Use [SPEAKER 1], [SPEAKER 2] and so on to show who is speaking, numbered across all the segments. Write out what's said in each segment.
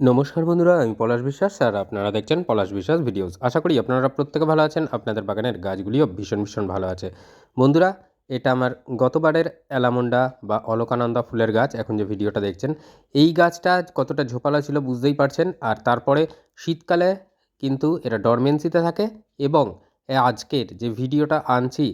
[SPEAKER 1] নমস্কার বন্ধুরা, আমি পলাশ বিশ্বাস আর আপনারা দেখছেন পলাশ বিশ্বাস ভিডিওস। আশা করি আপনারা প্রত্যেকে ভালো আছেন, আপনাদের বাগানের গাছগুলিও ভীষণ ভীষণ ভালো আছে। বন্ধুরা, এটা আমার গতবারের অ্যালামন্ডা বা অলকানন্দা ফুলের গাছ, এখন যে ভিডিওটা দেখছেন, এই গাছটা কতটা ঝোপালা ছিল বুঝতেই পারছেন, আর তারপরে শীতকালে কিন্তু এটা ডরমেন্সিতে থাকে এবং আজকের যে ভিডিওটা আনছি,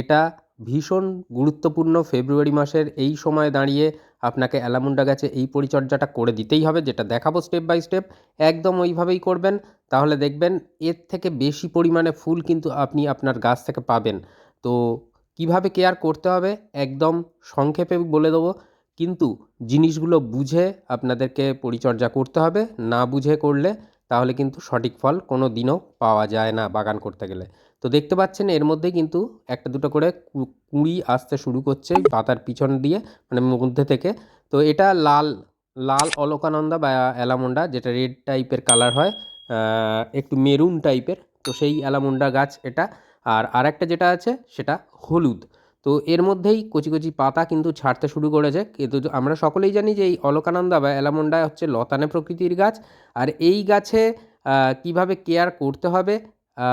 [SPEAKER 1] এটা ভীষণ গুরুত্বপূর্ণ ফেব্রুয়ারি মাসের এই সময় দাঁড়িয়ে আপনাকে অ্যালামুন্ডা গাছে এই পরিচর্যাটা করে দিতেই হবে, যেটা দেখাবো স্টেপ বাই স্টেপ একদম ওইভাবেই করবেন, তাহলে দেখবেন এর থেকে বেশি পরিমাণে ফুল কিন্তু আপনি আপনার গাছ থেকে পাবেন। তো কীভাবে কেয়ার করতে হবে একদম সংক্ষেপে বলে দেবো, কিন্তু জিনিসগুলো বুঝে আপনাদেরকে পরিচর্যা করতে হবে, না বুঝে করলে তাহলে কিন্তু সঠিক ফল কোনো দিনও পাওয়া যায় না বাগান করতে গেলে। তো দেখতে পাচ্ছেন এর মধ্যে কিন্তু একটা দুটো করে কুঁড়ি আসতে শুরু করছে পাতার পিছন দিয়ে মানে মধ্যে থেকে। তো এটা লাল লাল অলকানন্দা বা অ্যালামন্ডা, যেটা রেড টাইপের কালার হয় একটু মেরুন টাইপের। তো সেই অ্যালামন্ডা গাছ এটা। আর আরেকটা যেটা আছে, সেটা হলুদ। তো এর মধ্যেই কচি কচি পাতা কিন্তু ছাড়তে শুরু করেছে। কিন্তু আমরা সকলেই জানি যে এই অলকানন্দা বা অ্যালামন্ডা হচ্ছে লতানে প্রকৃতির গাছ। আর এই গাছে কীভাবে কেয়ার করতে হবে?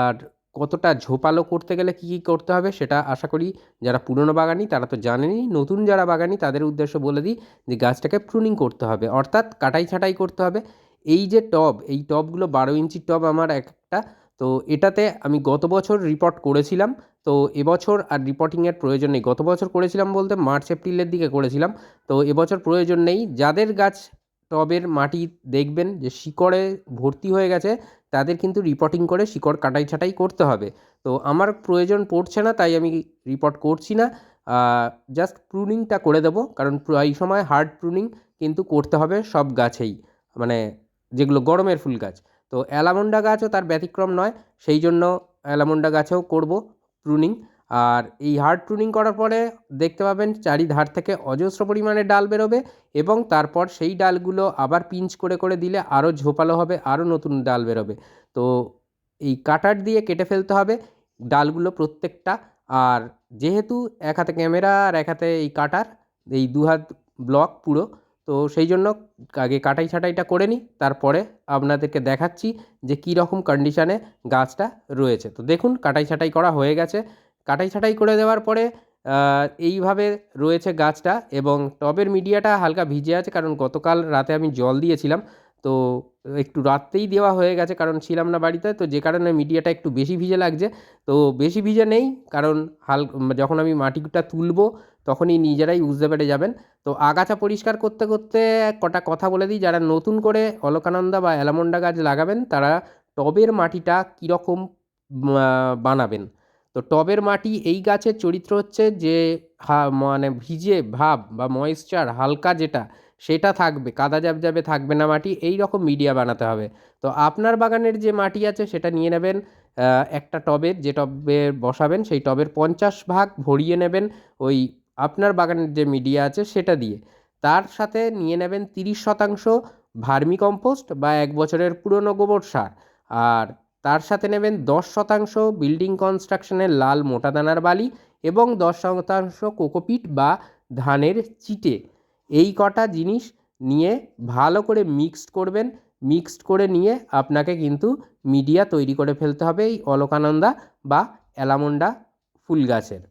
[SPEAKER 1] আর কতটা ঝোপালো করতে গেলে কী কী করতে হবে সেটা আশা করি যারা পুরনো বাগানি তারা তো জানেনই। নতুন যারা বাগানি তাদের উদ্দেশ্য বলে দিই যে গাছটাকে প্রুনিং করতে হবে। অর্থাৎ কাটাই ছাঁটাই করতে হবে। এই যে টব, এই টবগুলো বারো ইঞ্চির টব আমার একটা। তো এটাতে আমি গত বছর রিপোর্ট করেছিলাম। তো এবছর আর রিপোর্টিংয়ের প্রয়োজন নেই। গত বছর করেছিলাম বলতে মার্চ, এপ্রিলের দিকে করেছিলাম। তো এবছর প্রয়োজন নেই। যাদের গাছ টবের মাটি দেখবেন যে শিকড়ে ভর্তি হয়ে গেছে তাদের কিন্তু রিপোর্টিং করে শিকড় কাটাই ছাটাই করতে হবে। তো আমার প্রয়োজন পড়ছে না, তাই আমি রিপোর্ট করছি না। জাস্ট প্রুনিংটা করে দেবো, কারণ এই সময় হার্ড প্রুনিং কিন্তু করতে হবে সব গাছেই মানে যেগুলো গরমের ফুল গাছ। তো অ্যালামন্ডা গাছও তার ব্যতিক্রম নয়, সেই জন্য অ্যালামন্ডা গাছেও করব প্রুনিং আর এই হার্ড প্রুনিং করার পরে দেখতে পাবেন চারিধার থেকে অজস্র পরিমাণে ডাল বেরোবে এবং তারপর সেই ডালগুলো আবার পিঞ্চ করে করে দিলে আরও ঝোপালো হবে, আরও নতুন ডাল বেরোবে। তো এই কাটার দিয়ে কেটে ফেলতে হবে ডালগুলো প্রত্যেকটা। আর যেহেতু এক হাতে ক্যামেরা আর এক হাতে এই কাটার, এই দু হাত ব্লক পুরো, তো সেই জন্য আগে কাটাই ছাঁটাইটা করে নিই, তারপরে আপনাদেরকে দেখাচ্ছি যে কী রকম কন্ডিশানে গাছটা রয়েছে। তো দেখুন, কাটাই ছাঁটাই করা হয়ে গেছে। কাটাই ছাঁটাই করে দেওয়ার পরে এইভাবে রয়েছে গাছটা এবং টবের মিডিয়াটা হালকা ভিজে আছে কারণ গতকাল রাতে আমি জল দিয়েছিলাম। তো একটু রাত্রেই দেওয়া হয়ে গেছে কারণ ছিলাম না বাড়িতে, তো যে কারণে মিডিয়াটা একটু বেশি ভিজে লাগছে। তো বেশি ভিজে নেই কারণ হাল, যখন আমি মাটিটা তুলবো তখনই নিজেরাই বুঝতে পেরে যাবেন। তো আগাছা পরিষ্কার করতে করতে কটা কথা বলে দিই। যারা নতুন করে অলকানন্দা বা অ্যালামন্ডা গাছ লাগাবেন, তারা টবের মাটিটা কীরকম বানাবেন। তো টবের মাটি এই গাছের চরিত্র হচ্ছে যে, হা মানে ভিজে ভাব বা ময়েশ্চার হালকা যেটা, সেটা থাকবে, কাদা জাবজাবে থাকবে না মাটি, এই রকম মিডিয়া বানাতে হবে। তো আপনার বাগানের যে মাটি আছে সেটা নিয়ে নেবেন একটা টবের, যে টবে বসাবেন সেই টবের পঞ্চাশ ভাগ ভরিয়ে নেবেন ওই আপনার বাগানের যে মিডিয়া আছে সেটা দিয়ে। তার সাথে নিয়ে নেবেন তিরিশ শতাংশ ভার্মি কম্পোস্ট বা এক বছরের পুরনো গোবর সার। আর তার সাথে নেবেন দশ শতাংশ বিল্ডিং কনস্ট্রাকশনের লাল মোটা দানার বালি এবং দশ শতাংশ কোকোপিট বা ধানের চিটে। এই কটা জিনিস নিয়ে ভালো করে মিক্সড করবেন। মিক্সড করে নিয়ে আপনাকে কিন্তু মিডিয়া তৈরি করে ফেলতে হবে এই অলকানন্দা বা অ্যালামন্ডা ফুল গাছের।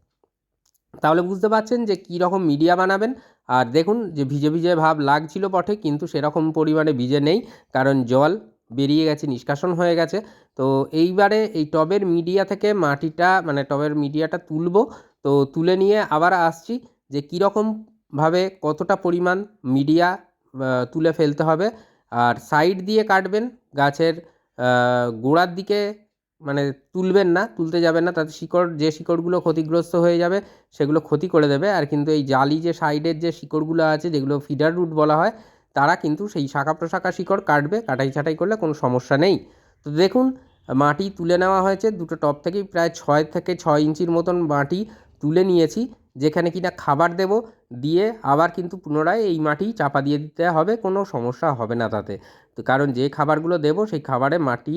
[SPEAKER 1] তাহলে বুঝতে পারছেন যে কী রকম মিডিয়া বানাবেন। আর দেখুন যে ভিজে ভিজে ভাব লাগছিল বটে, কিন্তু সেরকম পরিমাণে ভিজে নেই, কারণ জল বেরিয়ে গেছে, নিষ্কাশন হয়ে গেছে। তো এইবারে এই টবের মিডিয়া থেকে মাটিটা মানে টবের মিডিয়াটা তুলব। তো তুলে নিয়ে আবার আসছি যে কীরকমভাবে কতটা পরিমাণ মিডিয়া তুলে ফেলতে হবে। আর সাইড দিয়ে কাটবেন, গাছের গোড়ার দিকে মানে তুলবেন না, তুলতে যাবেন না। তাতে শিকড়, যে শিকড়গুলো ক্ষতিগ্রস্ত হয়ে যাবে, সেগুলো ক্ষতি করে দেবে। আর কিন্তু এই জালি যে সাইডের যে শিকড়গুলো আছে, যেগুলো ফিডার রুট বলা হয় তারা কিন্তু সেই শাখা প্রশাখা শিকড় কাটবে, কাটাই ছাঁটাই করলে কোনো সমস্যা নেই। তো দেখুন, মাটি তুলে নেওয়া হয়েছে, দুটো টব থেকেই প্রায় ছয় থেকে ছয় ইঞ্চির মতন মাটি তুলে নিয়েছি, যেখানে কিনা খাবার দেব, দিয়ে আবার কিন্তু পুনরায় এই মাটি চাপা দিয়ে দিতে হবে, কোনো সমস্যা হবে না তাতে। তো কারণ যে খাবারগুলো দেবো, সেই খাবারে মাটি,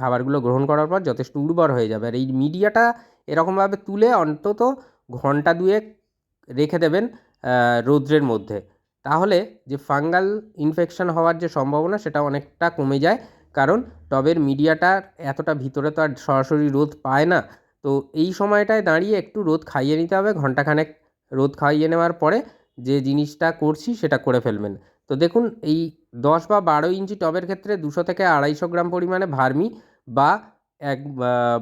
[SPEAKER 1] খাবারগুলো গ্রহণ করার পর যথেষ্ট উর্বর হয়ে যাবে। আর এই মিডিয়াটা এরকমভাবে তুলে অন্তত ঘণ্টা দুয়েক রেখে দেবেন রৌদ্রের মধ্যে। তাহলে যে ফাঙ্গাল ইনফেকশান হওয়ার যে সম্ভাবনা সেটা অনেকটা কমে যায়। কারণ টবের মিডিয়াটা এতটা ভিতরে তো আর সরাসরি রোদ পায় না। তো এই সময়টায় দাঁড়িয়ে একটু রোদ খাইয়ে নিতে হবে ঘন্টাখানেক রোদ খাইয়ে নেওয়ার পরে যে জিনিসটা করছি সেটা করে ফেলবেন। তো দেখুন, এই দশ বা বারো ইঞ্চি টবের ক্ষেত্রে দুশো থেকে আড়াইশো গ্রাম পরিমাণে ভার্মি বা এক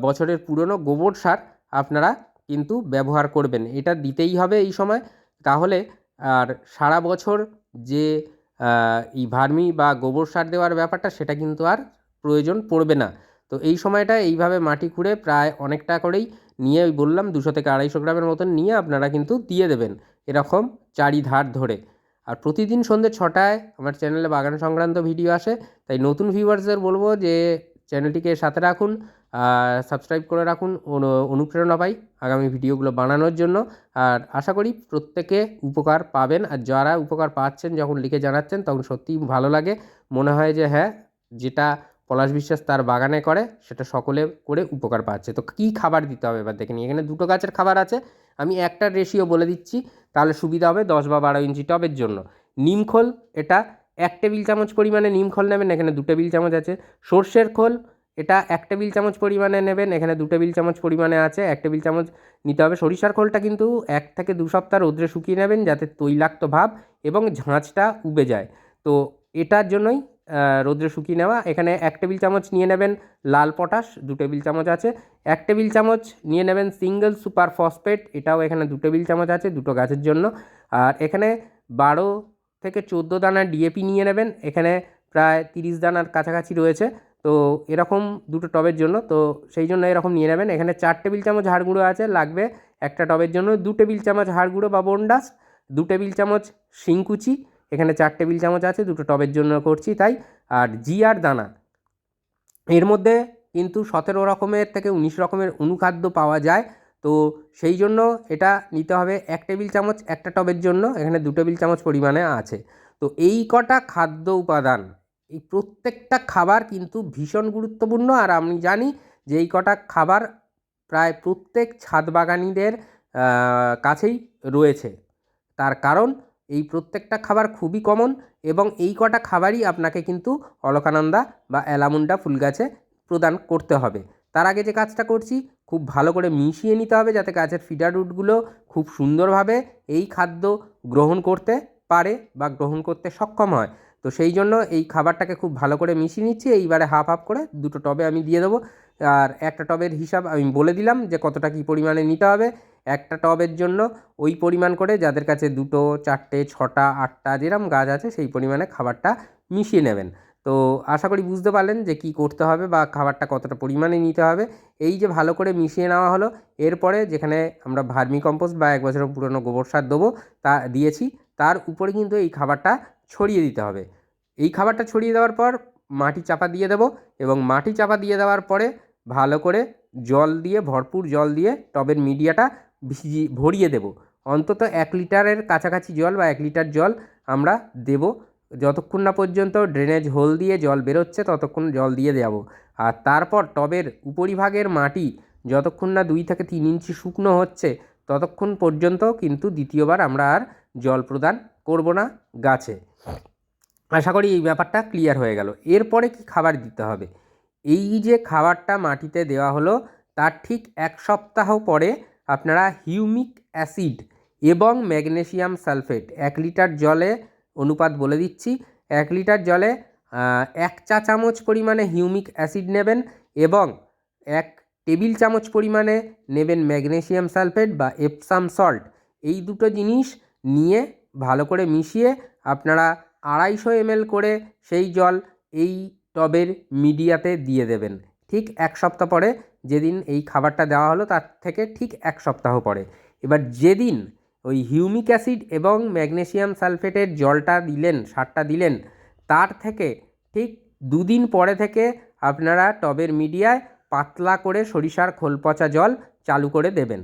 [SPEAKER 1] বছরের পুরনো গোবর সার আপনারা কিন্তু ব্যবহার করবেন। এটা দিতেই হবে এই সময়। তাহলে আর সারা বছর যে এই ভার্মি বা গোবর সার দেওয়ার ব্যাপারটা সেটা কিন্তু আর প্রয়োজন পড়বে না। তো এই সময়টা এইভাবে মাটি খুঁড়ে প্রায় অনেকটা করেই নিয়ে ওই বললাম দুশো থেকে আড়াইশো গ্রামের মতন নিয়ে আপনারা কিন্তু দিয়ে দেবেন এরকম চারিধার ধরে। আর প্রতিদিন সন্ধ্যে ছটায় আমার চ্যানেলে বাগান সংক্রান্ত ভিডিও আসে, তাই নতুন ভিউয়ার্সদের বলব যে, চ্যানেলটিকে সাথে রাখুন। আর সাবস্ক্রাইব করে রাখুন অনু- অনুপ্রেরণা পাই আগামী ভিডিওগুলো বানানোর জন্য। আর আশা করি প্রত্যেকে উপকার পাবেন। আর যারা উপকার পাচ্ছেন, যখন লিখে জানাচ্ছেন, তখন সত্যিই ভালো লাগে। মনে হয় যে হ্যাঁ যেটা পলাশ বিশ্বাস তার বাগানে করে, সেটা সকলে করে উপকার পাচ্ছে। তো কী খাবার দিতে হবে? এবার দেখে নিই। এখানে দুটো গাছের খাবার আছে। আমি একটা রেশিও বলে দিচ্ছি, তাহলে সুবিধা হবে দশ বা বারো ইঞ্চি টবের জন্য। নিমখোল এটা এক টেবিল চামচ পরিমাণে নিমখোল নেবেন। এখানে দু টেবিল চামচ আছে। সর্ষের খোল এটা এক টেবিল চামচ পরিমাণে নেবেন, এখানে দু টেবিল চামচ পরিমাণে আছে এক টেবিল চামচ নিতে হবে। সরিষার খোলটা কিন্তু এক থেকে দু সপ্তাহ রোদ্রে শুকিয়ে নেবেন যাতে তৈলাক্ত ভাব এবং ঝাঁঝটা উবে যায়। তো এটার জন্যই রোদ্রে শুকিয়ে নেওয়া। এখানে এক টেবিল চামচ নিয়ে নেবেন লাল পটাশ দু টেবিল চামচ আছে। এক টেবিল চামচ নিয়ে নেবেন সিঙ্গেল সুপার ফসফেট, এটাও এখানে দু টেবিল চামচ আছে, দুটো গাছের জন্য। আর এখানে বারো থেকে চোদ্দ দানা ডিএপি নিয়ে নেবেন। এখানে প্রায় তিরিশ দানার কাছাকাছি রয়েছে। তো এরকম দুটো টবের জন্য, তো সেই জন্য এরকম নিয়ে নেবেন। এখানে চার টেবিল চামচ হাড় গুঁড়ো আছে, লাগবে একটা টবের জন্য। দু টেবিল চামচ হাড় গুঁড়ো বা বনডাস দু টেবিল চামচ শিংকুচি, এখানে চার টেবিল চামচ আছে, দুটো টবের জন্য করছি তাই। আর জিআর দানা, এর মধ্যে কিন্তু সতেরো রকমের থেকে উনিশ রকমের অনুখাদ্য পাওয়া যায়। তো সেই জন্য এটা নিতে হবে এক টেবিল চামচ একটা টবের জন্য, এখানে দু টেবিল চামচ পরিমাণে আছে। তো এই কটা খাদ্য উপাদান এই প্রত্যেকটা খাবার কিন্তু ভীষণ গুরুত্বপূর্ণ। আর আমি জানি যে এই কটা খাবার প্রায় প্রত্যেক ছাদ বাগানিদের কাছেই রয়েছে। তার কারণ এই প্রত্যেকটা খাবার খুবই কমন এবং এই কটা খাবারই আপনাকে কিন্তু অলকানন্দা বা অ্যালামুন্ডা ফুল গাছে প্রদান করতে হবে। তার আগে যে কাজটা করছি, খুব ভালো করে মিশিয়ে নিতে হবে যাতে গাছের ফিডার রুটগুলো খুব সুন্দরভাবে এই খাদ্য গ্রহণ করতে পারে বা গ্রহণ করতে সক্ষম হয়। তো সেই জন্য এই খাবারটাকে খুব ভালো করে মিশিয়ে নিচ্ছি। এইবারে হাফ হাফ করে দুটো টবে আমি দিয়ে দেবো। আর একটা টবের হিসাব আমি বলে দিলাম যে কতটা কী পরিমাণে নিতে হবে। একটা টবের জন্য ওই পরিমাণ করে যাদের কাছে দুটো, চারটে, ছটা, আটটা যেরম গাছ আছে সেই পরিমাণে খাবারটা মিশিয়ে নেবেন। তো আশা করি বুঝতে পারলেন যে কি করতে হবে বা খাবারটা কতটা পরিমাণে নিতে হবে। এই যে ভালো করে মিশিয়ে নেওয়া হলো, এরপরে যেখানে আমরা ভার্মি কম্পোস্ট বা এক বছরের পুরনো গোবর সার দেবো তা দিয়েছি, তার উপরে কিন্তু এই খাবারটা ছড়িয়ে দিতে হবে। এই খাবারটা ছড়িয়ে দেওয়ার পর মাটি চাপা দিয়ে দেবো এবং মাটি চাপা দিয়ে দেওয়ার পরে ভালো করে জল দিয়ে, ভরপুর জল দিয়ে টবের মিডিয়াটা ভিজিয়ে ভরিয়ে দেব। অন্তত এক লিটারের কাছাকাছি জল বা এক লিটার জল আমরা দেব। যতক্ষণ না পর্যন্ত ড্রেনেজ হোল দিয়ে জল বেরোচ্ছে ততক্ষণ জল দিয়ে যাব আর তারপর টবের উপরিভাগের মাটি যতক্ষণ না দুই থেকে তিন ইঞ্চি শুকনো হচ্ছে ততক্ষণ পর্যন্ত কিন্তু দ্বিতীয়বার আমরা আর জল প্রদান করব না গাছে। আশা করি এই ব্যাপারটা ক্লিয়ার হয়ে গেল। এরপরে কি খাবার দিতে হবে? এই যে খাবারটা মাটিতে দেওয়া হলো, তার ঠিক এক সপ্তাহ পরে আপনারা হিউমিক অ্যাসিড এবং ম্যাগনেসিয়াম সালফেট এক লিটার জলে, অনুপাত বলে দিচ্ছি, এক লিটার জলে এক চা চামচ পরিমাণে হিউমিক অ্যাসিড নেবেন এবং এক টেবিল চামচ পরিমাণে নেবেন ম্যাগনেশিয়াম সালফেট বা এপসাম সল্ট এই দুটো জিনিস নিয়ে ভালো করে মিশিয়ে আপনারা আড়াইশো এমএল করে সেই জল এই টবের মিডিয়াতে দিয়ে দেবেন। ঠিক এক সপ্তাহ পরে যেদিন এই খাবারটা দেওয়া হলো তার থেকে ঠিক এক সপ্তাহ পরে। এবার যেদিন ওই হিউমিক অ্যাসিড এবং ম্যাগনেসিয়াম সালফেটের জলটা দিলেন, সারটা দিলেন, তার থেকে ঠিক দুদিন পরে থেকে আপনারা টবের মিডিয়ায় পাতলা করে সরিষার খোল পচা জল চালু করে দেবেন।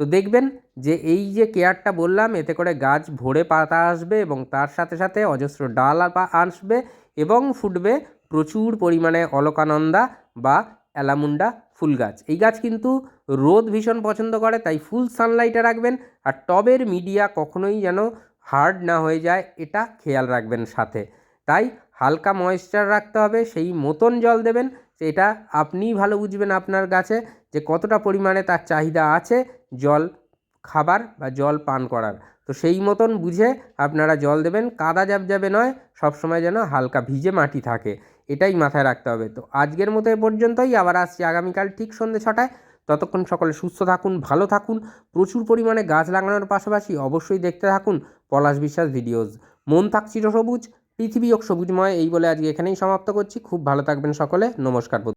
[SPEAKER 1] তো দেখবেন যে এই যে কেয়ারটা বললাম, এতে করে গাছ ভরে পাতা আসবে এবং তার সাথে সাথে অজস্র ডাল আসবে এবং ফুটবে প্রচুর পরিমাণে অলকানন্দা বা অ্যালামুন্ডা ফুল গাছ। এই গাছ কিন্তু রোদ ভীষণ পছন্দ করে, তাই ফুল সানলাইটে রাখবেন আর টবের মিডিয়া কখনোই যেন হার্ড না হয়ে যায়, এটা খেয়াল রাখবেন সাথে। তাই হালকা ময়েশ্চার রাখতে হবে, সেই মতন জল দেবেন, সেটা আপনিই ভালো বুঝবেন আপনার গাছে যে কতটা পরিমাণে তার চাহিদা আছে জল খাবার বা জল পান করার। তো সেই মতন বুঝে আপনারা জল দেবেন, কাদা যাবে নয়, সবসময় যেন হালকা ভিজে মাটি থাকে, এটাই মাথায় রাখতে হবে। তো আজকের মতো এ পর্যন্তই, আবার আসছি আগামীকাল ঠিক সন্ধ্যে ছটায়। ততক্ষণ সকলে সুস্থ থাকুন, ভালো থাকুন, প্রচুর পরিমাণে গাছ লাগানোর পাশাপাশি অবশ্যই দেখতে থাকুন পলাশ বিশ্বাস ভিডিওস। মন থাক চিরসবুজ, পৃথিবী সবুজময়, এই বলে আজকে এখানেই সমাপ্ত করছি। খুব ভালো থাকবেন সকলে, নমস্কার